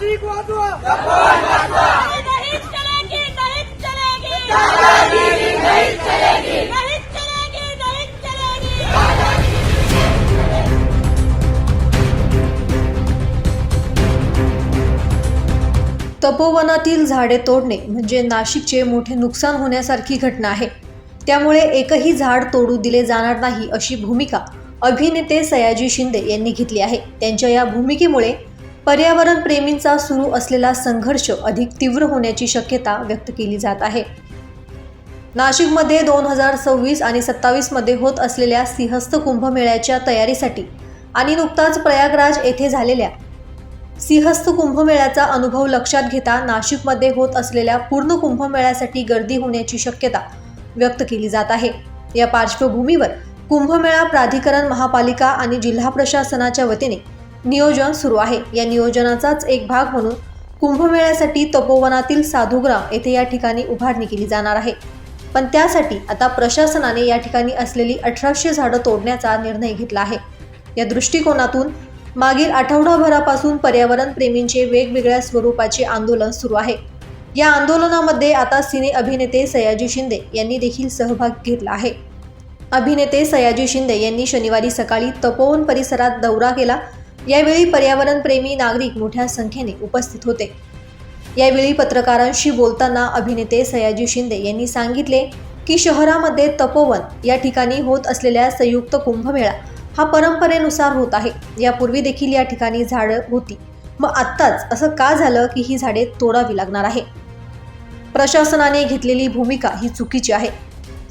नहीं चलेगी तपोवनातील झाडे तोडणे म्हणजे नाशिकचे मोठे नुकसान होण्यासारखी घटना आहे. त्यामुळे एकही झाड तोडू दिले जाणार नाही अशी भूमिका अभिनेते सयाजी शिंदे यांनी घेतली आहे. त्यांच्या या भूमिकेमुळे पर्यावरण प्रेमींचा सुरू असलेला संघर्ष अधिक तीव्र होण्याची शक्यता व्यक्त केली जात आहे. नाशिकमध्ये दोन हजार सव्वीस आणि सत्तावीसमध्ये होत असलेल्या सिंहस्थ कुंभमेळ्याच्या तयारीसाठी आणि नुकताच प्रयागराज येथे झालेल्या सिंहस्थ कुंभमेळ्याचा अनुभव लक्षात घेता नाशिकमध्ये होत असलेल्या पूर्ण कुंभमेळ्यासाठी गर्दी होण्याची शक्यता व्यक्त केली जात आहे. या पार्श्वभूमीवर कुंभमेळा प्राधिकरण महापालिका आणि जिल्हा प्रशासनाच्या वतीने नियोजन सुरू आहे. या नियोजनाचाच एक भाग म्हणून कुंभमेळ्यासाठी तपोवनातील साधुग्राम येथे या ठिकाणी उभारणी केली जाणार आहे. पण त्यासाठी आता प्रशासनाने या ठिकाणी असलेली अठराशे झाडं तोडण्याचा निर्णय घेतला आहे. या दृष्टिकोनातून मागील आठवडाभरापासून पर्यावरण प्रेमींचे वेगवेगळ्या स्वरूपाचे आंदोलन सुरू आहे. या आंदोलनामध्ये आता सिने अभिनेते सयाजी शिंदे यांनी देखील सहभाग घेतला आहे. अभिनेते सयाजी शिंदे यांनी शनिवारी सकाळी तपोवन परिसरात दौरा केला. यावेळी पर्यावरणप्रेमी नागरिक मोठ्या संख्येने उपस्थित होते. यावेळी पत्रकारांशी बोलताना अभिनेते सयाजी शिंदे यांनी सांगितले की शहरामध्ये तपोवन या ठिकाणी होत असलेल्या संयुक्त कुंभमेळा हा परंपरेनुसार होत आहे. यापूर्वी देखील या ठिकाणी झाडं होती. मग आत्ताच असं का झालं की ही झाडे तोडावी लागणार आहे? प्रशासनाने घेतलेली भूमिका ही चुकीची आहे.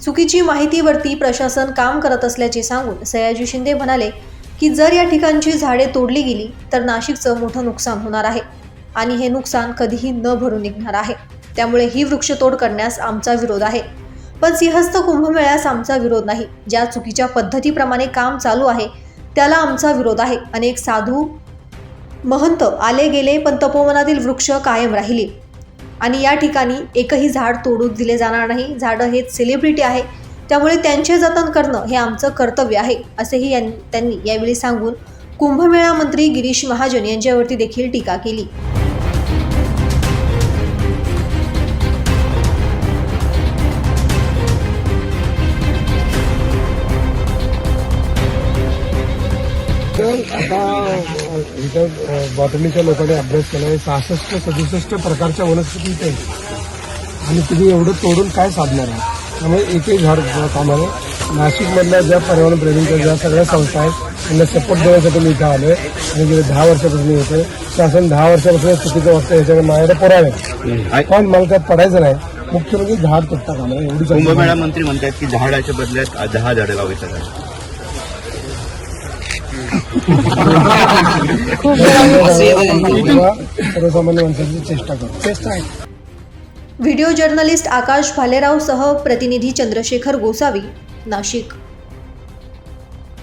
चुकीची माहितीवरती प्रशासन काम करत असल्याचे सांगून सयाजी शिंदे म्हणाले की जर या ठिकाणची झाडे तोडली गेली तर नाशिकचं मोठं नुकसान होणार आहे. आणि हे नुकसान कधीही न भरून निघणार आहे. त्यामुळे ही वृक्षतोड करण्यास आमचा विरोध आहे. पण सिंहस्थ कुंभमेळ्यास आमचा विरोध नाही. ज्या चुकीच्या पद्धतीप्रमाणे काम चालू आहे त्याला आमचा विरोध आहे. अनेक साधू महंत आले गेले पण तपोवनातील वृक्ष कायम राहिले. आणि या ठिकाणी एकही झाड तोडू दिले जाणार नाही. झाडं हे सेलिब्रिटी आहे. त्यामुळे त्यांचे जतन करणं हे आमचं कर्तव्य आहे असेही यां- त्यांनी यावेळी सांगून कुंभमेळा मंत्री गिरीश महाजन यांच्यावरती देखील टीका केली आता इथं बॉटनीच्या लोकांनी अभ्यास केला आहे सहासष्ट सदुसष्ट प्रकारच्या वनस्पती आहेत. आणि तुम्ही एवढं तोडून काय साधणार आहात त्यामुळे एकही झाड कामाने. नाशिकमधल्या ज्या पर्यावरण प्रेमींच्या ज्या सगळ्या संस्था आहेत त्यांना सपोर्ट देण्यासाठी मी इथं आलोय. आणि गेले दहा वर्षापासून येतोय शासन दहा वर्षापासून चुकीचं वाटतं याच्याकडे माझ्याकडे पुरावे पण मला त्यात पडायचं नाही. मुख्य म्हणजे झाड तुटता कामा. एवढी कुंभमेळा मंत्री म्हणतात की झाडाच्या बदल्यात दहा झाडं लावायचं आहे. किंवा सर्वसामान्य माणसाची चेष्टा करतो चेष्टा आहे व्हिडिओ जर्नलिस्ट आकाश भालेरावसह प्रतिनिधी चंद्रशेखर गोसावी नाशिक.